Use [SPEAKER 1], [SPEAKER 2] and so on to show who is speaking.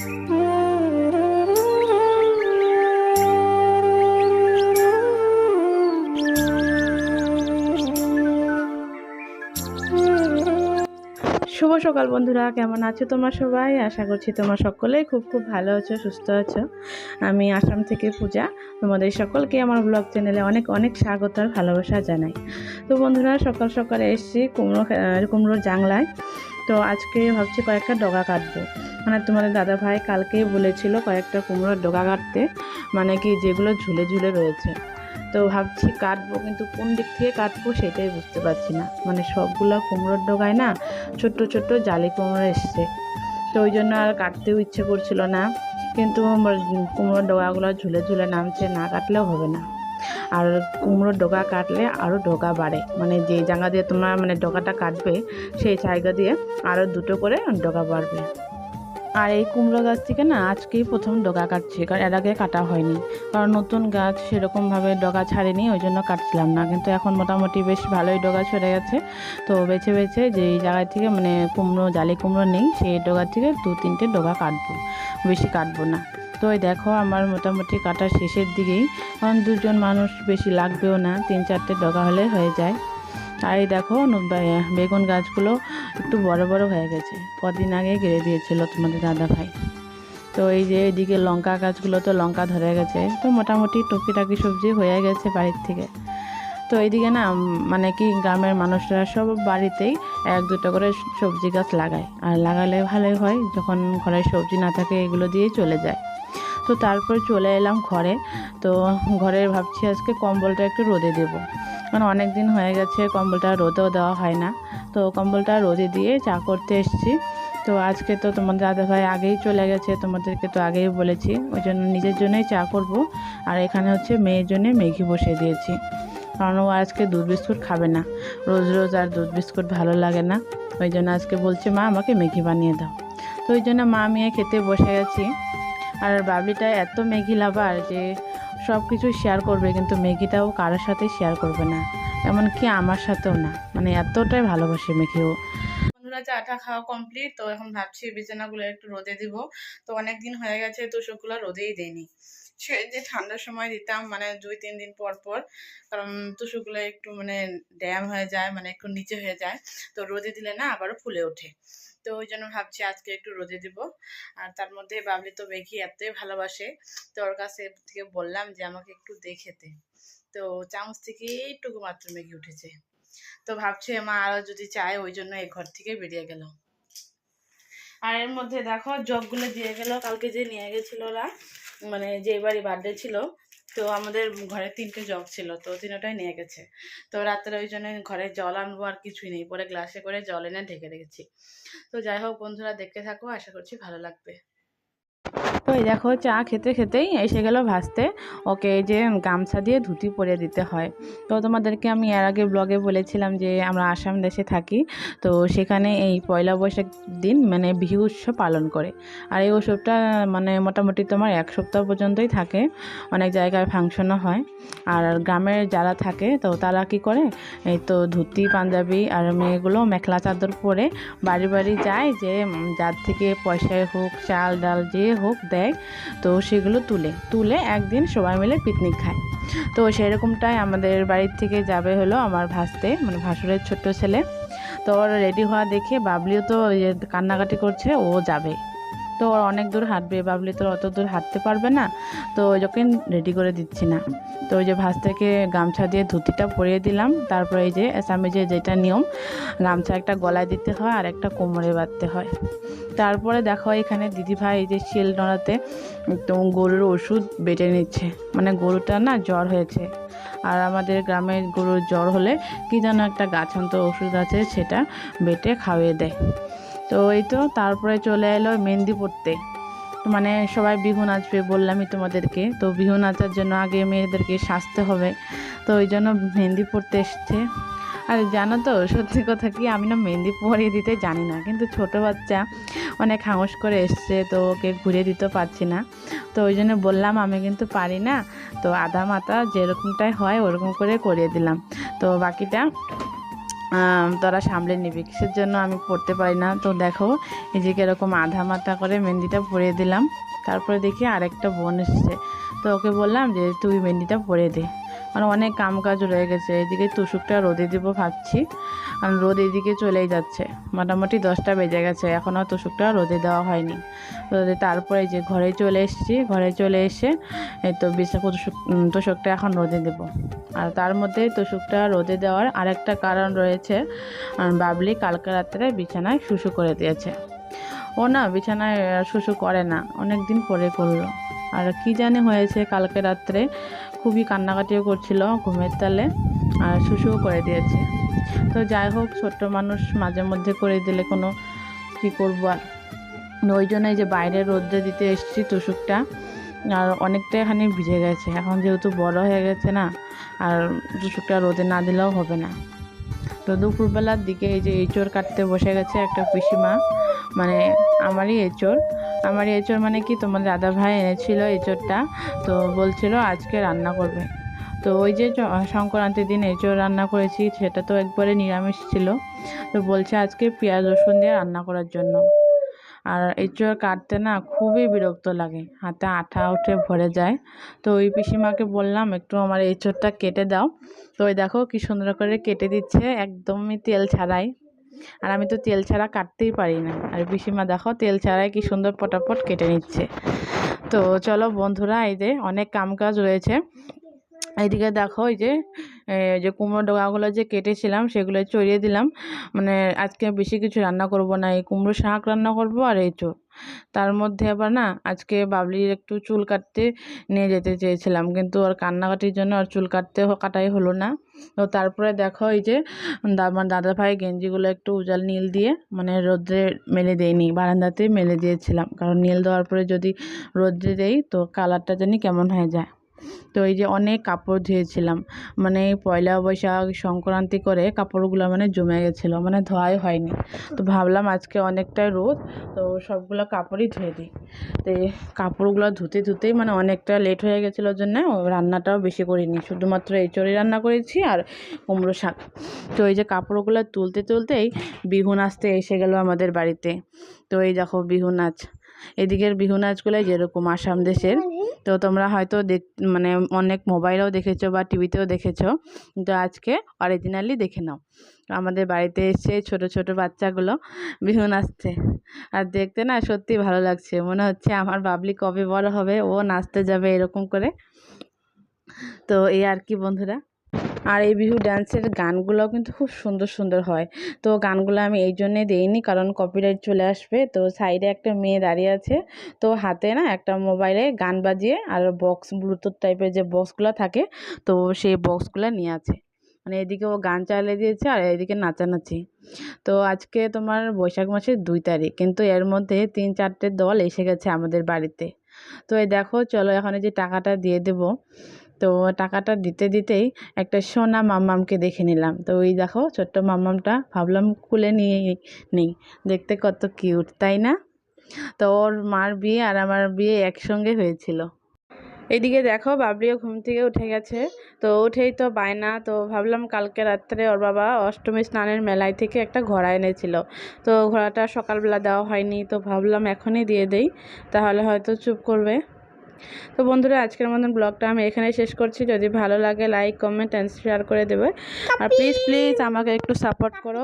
[SPEAKER 1] শুভ সকাল বন্ধুরা, কেমন আছো তোমরা সবাই? আশা করছি তোমরা সকলেই খুব খুব ভালো আছো, সুস্থ আছো। আমি আসাম থেকে পূজা, তোমাদের সকলকে আমার ব্লগ চ্যানেলে অনেক অনেক স্বাগত আর ভালোবাসা জানাই। তো বন্ধুরা, সকাল সকালে এসেছি কুমড়ো কুমড়োর জাংলায়। তো আজকে ভাবছি কয়েকটা ডগা কাটবো। মানে তোমাদের দাদা ভাই কালকেই বলেছিল কয়েকটা কুমড়োর ডগা কাটতে মানে কি যেগুলো ঝুলে ঝুলে রয়েছে। তো ভাবছি কাটবো, কিন্তু কোন দিক থেকে কাটবো সেটাই বুঝতে পারছি না। মানে সবগুলো কুমড়োর ডগায় না ছোট্ট ছোট্ট জালি কুমড়ো এসছে। তো ওই জন্য আর কাটতেও ইচ্ছে করছিল না। কিন্তু কুমড়োর ডগাগুলো ঝুলে ঝুলে নামছে, না কাটলেও হবে না। আর কুমড়োর ডগা কাটলে আরও ডগা বাড়ে। মানে যে জায়গা দিয়ে তোমরা মানে ডগাটা কাটবে, সেই জায়গা দিয়ে আরও দুটো করে ডগা বাড়বে। আর এই কুমড়ো গাছ থেকে না আজকেই প্রথম ডগা কাটছি, কারণ এর আগে কাটা হয়নি। কারণ নতুন গাছ সেরকমভাবে ডগা ছাড়েনি, ওই জন্য কাটছিলাম না। কিন্তু এখন মোটামুটি বেশ ভালোই ডগা ছড়ে গেছে। তো বেছে বেছে যেই জায়গা থেকে মানে কুমড়ো, জালি কুমড়ো নেই, সেই ডগা থেকে দু তিনটে ডগা কাটবো। বেশি কাটবো না। তো দেখো, আমার মোটামুটি কাটা শেষের দিকেই। কারণ দুজন মানুষ বেশি লাগবেও না, তিন চারটে ডগা হলে হয়ে যায়। আর এই দেখো বেগুন গাছগুলো একটু বড় বড় হয়ে গেছে। কদিন আগে গেড়ে দিয়েছিল তোমাদের দাদা ভাই। তো এই যে এইদিকে লঙ্কা গাছগুলো তো লঙ্কা ধরে গেছে, তো মোটামুটি টুকিটাকি সবজি হয়ে গেছে বাড়ির থেকে। তো এইদিকে না মানে কি গ্রামের মানুষরা সব বাড়িতেই এক দুটো করে সবজি গাছ লাগায়। আর লাগালে ভালোই হয়, যখন ঘরে সবজি না থাকে এগুলো দিয়েই চলে যায়। তো তারপর চলে এলাম ঘরে। তো ঘরে ভাবছি আজকে কম্বলটা একটু রোদে দেবো। কারণ অনেক দিন হয়ে গেছে কম্বলটা রোদেও দেওয়া হয় না। তো কম্বলটা রোদে দিয়ে চা করতে এসেছি। তো আজকে তো তোমাদের দাদাভাই আগেই চলে গেছে, তোমাদেরকে তো আগেই বলেছি। ওই জন্য নিজের জন্যই চা করব। আর এখানে হচ্ছে মেয়ের জন্য ম্যাগি বসিয়ে দিয়েছি। কারণ ও আজকে দুধ বিস্কুট খাবে না। রোজ রোজ আর দুধ বিস্কুট ভালো লাগে না। ওই জন্য আজকে বলছে, মা, আমাকে ম্যাগি বানিয়ে দাও। তো ওই জন্য মা মেয়ে খেতে বসে গেছি আর বাবলিটা এত ম্যাগি লাভার যে সব কিছু শেয়ার করবে, কিন্তু ম্যাগিটাও কারোর সাথে শেয়ার করবে না। এমনকি আমার সাথেও না। মানে এতটাই ভালোবাসে ম্যাগি ও। বন্ধুরা চাটা খাওয়া কমপ্লিট তো এখন ভাবছি বিছানাগুলো একটু রোদে দিব। তো অনেক দিন হয়ে গেছে তোষকগুলো রোদেই দেয়নি সে যে ঠান্ডার সময় দিতাম মানে দুই, তিন দিন পর পর, কারণ তুষকগুলো একটু মানে ড্যাম হয়ে যায় মানে একটু নিচে হয়ে যায়, তো রোদে দিলে না আবারও ফুলে ওঠে। তো ওই জন্য ভাবছি আজকে একটু রোদে দিব। আর তার মধ্যে বাবলি তো মেঘি এতই ভালোবাসে, তো ওর কাছে থেকে বললাম যে আমাকে একটু দেখেতে তো চামচ থেকে এইটুকু মাত্র মেঘি উঠেছে। তো ভাবছি মা আরও যদি চায় ওই জন্য এই ঘর থেকে বেরিয়ে গেল। আর এর মধ্যে দেখো জগগুলো দিয়ে গেল, কালকে যে নিয়ে গেছিল ওরা মানে যে বাড়ি বার্থডে ছিল তো আমাদের ঘরে তিনটে জগ ছিল, তো তিনটাই নিয়ে গেছে। তো রাত্রে ওই জন্য ঘরে জল আনব আর কিছুই নেই, পরে গ্লাসে করে জল এনে ঢেকে রেখেছি। তো যাই হোক বন্ধুরা, দেখতে থাকো, আশা করছি ভালো লাগবে। তো এই দেখো চা খেতে খেতেই এসে গেল ভাসতে। ওকে যে গামছা দিয়ে ধুতি পরে দিতে হয়। তো তোমাদেরকে আমি এর আগে ব্লগে বলেছিলাম যে আমরা আসাম দেশে থাকি। তো সেখানে এই পয়লা বৈশাখ দিন মানে বিহু উৎসব পালন করে। আর এই উৎসবটা মানে মোটামুটি তোমার এক সপ্তাহ পর্যন্তই থাকে। অনেক জায়গায় ফাংশনও হয়। আর গ্রামের যারা থাকে, তো তারা কি করে? এই তো ধুতি, পাঞ্জাবি আর মেয়েগুলো মেখলা চাদর পরে বাড়ি বাড়ি যায় যে যার থেকে পয়সায় হোক, চাল, ডাল যে হোক দেয় তো সেগুলো তুলে তুলে একদিন সবাই মিলে পিকনিক খায়। তো সেরকমটাই আমাদের বাড়ির থেকে যাবে হলো আমার ভাসতে মানে ভাসুরের ছোট্ট ছেলে। তো ওর রেডি হওয়া দেখে বাবলিও তো কান্নাকাটি করছে, ও যাবে। তো ওর অনেক দূর হাঁটবে, বাবলি তো অত দূর হাঁটতে পারবে না। তো ওই যখন রেডি করে দিচ্ছি না। তো ওই যে ভাস থেকে গামছা দিয়ে ধুতিটা পরিয়ে দিলাম। তারপরে এই যে যে যেটা নিয়ম, গামছা একটা গলায় দিতে হয় আর একটা কোমরে বাঁধতে হয়। তারপরে দেখো এখানে দিদিভাই এই যে শিল নোড়াতে গরুর ওষুধ বেটে নিচ্ছে। মানে গরুটা না জ্বর হয়েছে। আর আমাদের গ্রামের গরুর জ্বর হলে কি যেন একটা গাছান্ত ওষুধ আছে সেটা বেটে খাওয়িয়ে দেয়। তো এই তো তারপরে চলে এলো মেহেন্দি পড়তে মানে সবাই বিহু নাচবে বললামই তোমাদেরকে। তো বিহু নাচার জন্য আগে মেয়েদেরকে সাজতে হবে। তো ওই জন্য মেহেন্দি পড়তে এসছে। আর জানো তো, সত্যি কথা কি, আমি না মেহেন্দি পরিয়ে দিতে জানি না। কিন্তু ছোট বাচ্চা অনেক হাঙস করে এসছে, তো ওকে ঘুরিয়ে দিতে পারছি না। তো ওই জন্য বললাম, আমি কিন্তু পারি না। তো আধা মাথা যেরকমটাই হয়, ওরকম করে করিয়ে দিলাম। তো বাকিটা তোরা সামলে নিবি। কিসের জন্য আমি পড়তে পারি না? তো দেখো এই যে কীরকম আধা মাথা করে মেহেন্দিটা পরিয়ে দিলাম। তারপরে দেখি আরেকটা বোন এসছে। তো ওকে বললাম যে, তুই মেহেন্দিটা পরে দে। মানে অনেক কাম কাজ রয়ে গেছে। এদিকে তুষুকটা রোদে দিব ভাবছি। আর রোদ এদিকে চলেই যাচ্ছে। মোটামুটি দশটা বেজে গেছে। এখনও তুষুকটা রোদে দেওয়া হয়নি। রোদে তারপরে যে ঘরে চলে এসেছি। ঘরে চলে এসে এই তো বিশাখ তুষুক তোষকটা এখন রোদে দেব। আর তার মধ্যে তোষকটা রোদে দেওয়ার আরেকটা কারণ রয়েছে। বাবলি কালকে রাত্রে বিছানায় শুশু করে দিয়েছে। ও না, বিছানায় শুশু করে না। অনেক দিন পরে করল। আর কি জানে হয়েছে কালকে রাত্রে। খুবই কান্নাকাটিও করছিল ঘুমের তালে আর শুশুও করে দিয়েছে। তো যাই হোক, ছোট্ট মানুষ মাঝে মধ্যে করে দিলে কোনো কী করব আর? ওই জন্যই যে বাইরে রোদ্রে দিতে এসেছি তুষুকটা আর অনেকটা এখানে ভিজে গেছে। এখন যেহেতু বড় হয়ে গেছে না, আর তুষুকটা রোদে না দিলেও হবে না। তো দুপুরবেলার দিকে এই যে এঁচড় কাটতে বসে গেছে একটা পিসিমা মানে আমারই এঁচড়। আমারই এঁচড় মানে কি? তোমার দাদা ভাই এনেছিল এঁচড়টা তো বলছিল আজকে রান্না করবে। তো ওই যে সংক্রান্তির দিন এঁচড় রান্না করেছি, সেটা তো একবারে নিরামিষ ছিল। তো বলছে আজকে পেঁয়াজ, রসুন দিয়ে রান্না করার জন্য। আর এঁচড় কাটতে না খুবই বিরক্ত লাগে। হাতে আঠা উঠে ভরে যায়। তো ওই পিসিমাকে বললাম, একটু আমার এঁচড়টা কেটে দাও। তো ওই দেখো কি সুন্দর করে কেটে দিচ্ছে, একদমই তেল ছাড়াই। আর আমি তো তেল ছাড়া কাটতেই পারি না। আর পিসিমা দেখো, তেল ছাড়াই কি সুন্দর পটাপট কেটে নিচ্ছে। তো চলো বন্ধুরা, এই যে অনেক কাম কাজ রয়েছে। এইদিকে দেখো, এই যে যে কুমড়ো ডগাগুলো যে কেটেছিলাম সেগুলো চড়িয়ে দিলাম। মানে আজকে বেশি কিছু রান্না করব না। এই কুমড়ো শাক রান্না করব আর এই চো তার মধ্যে আবার না, আজকে বাবলির একটু চুল কাটতে নিয়ে যেতে চেয়েছিলাম। কিন্তু ওর কান্নাকাটির জন্য আর চুল কাটতে কাটাই হলো না। তো তারপরে দেখো এই যে আমার দাদা ভাই গেঞ্জিগুলো একটু উজাল নীল দিয়ে মানে রোদ্রে মেলে দেয়নি বারান্দাতে মেলে দিয়েছিলাম। কারণ নীল দেওয়ার পরে যদি রোদ্রে দেই তো কালারটা জানি কেমন হয়ে যায়। তো এই যে অনেক কাপড় ধুয়েছিলাম। মানে পয়লা বৈশাখ সংক্রান্তি করে কাপড়গুলো মানে জমে গেছিল মানে ধোয়াই হয়নি। তো ভাবলাম আজকে অনেকটাই রোদ, তো সবগুলো কাপড়ই ধুয়ে দিই। তো এই কাপড়গুলো ধুতে ধুতেই মানে অনেকটা লেট হয়ে গেছিল জন্য রান্নাটাও বেশি করিনি। শুধুমাত্র এঁচড়ই রান্না করেছি আর কুমড়ো শাক। তো এই যে কাপড়গুলো তুলতে তুলতেই বিহু নাচতে এসে গেল আমাদের বাড়িতে। তো এই দেখো বিহু নাচ এদিকের বিহু নাচগুলো যেরকম আসাম দেশের, তো তোমরা হয়তো দেখ মানে অনেক মোবাইলেও দেখেছ বা টিভিতেও দেখেছ, কিন্তু আজকে অরিজিনালি দেখে নাও। আমাদের বাড়িতে এসে ছোট ছোট বাচ্চাগুলো বিহু নাচছে। আর দেখতে না সত্যি ভালো লাগছে, মনে হচ্ছে আমার বাবলি কবে বড় হবে, ও নাচতে যাবে এরকম করে। তো এই আর কি বন্ধুরা? আর এই বিহু ডান্সের গানগুলোও কিন্তু খুব সুন্দর সুন্দর হয়। তো গানগুলো আমি এই জন্যে দিইনি, কারণ কপিরাইট চলে আসবে। তো সাইডে একটা মেয়ে দাঁড়িয়ে আছে। তো হাতে না একটা মোবাইলে গান বাজিয়ে আর বক্স ব্লুটুথ টাইপের যে বক্সগুলো থাকে, তো সেই বক্সগুলো নিয়ে আছে। মানে এদিকে ও গান চালিয়ে দিয়েছে আর এদিকে নাচানাচি। তো আজকে তোমার বৈশাখ মাসের দুই তারিখ, কিন্তু এর মধ্যে তিন চারটে দল এসে গেছে আমাদের বাড়িতে। তো এই দেখো, চলো এখন যে টাকাটা দিয়ে দেবো। তো টাকাটা দিতে দিতেই একটা সোনা মাম্মামকে দেখে নিলাম। তো ওই দেখো ছোট্ট মাম্মামটা ভাবলাম কুলে নিয়ে নিই। দেখতে কত কিউট, তাই না? তো ওর মার বিয়ে আর আমার বিয়ে একসঙ্গে হয়েছিল। এদিকে দেখো বাবলিও ঘুম থেকে উঠে গেছে। তো উঠেই তো বায়না, তো ভাবলাম কালকে রাত্রে ওর বাবা অষ্টমী স্নানের মেলায় থেকে একটা ঘোড়া এনেছিল। তো ঘোড়াটা সকালবেলা দেওয়া হয়নি, তো ভাবলাম এখনই দিয়ে দেই, তাহলে হয়তো চুপ করবে। তো বন্ধুরা আজকের মতন ব্লগটা আমি এখানে শেষ করছি যদি ভালো লাগে লাইক কমেন্ট অ্যান্ড শেয়ার করে দেবে আর প্লিজ প্লিজ আমাকে একটু সাপোর্ট করো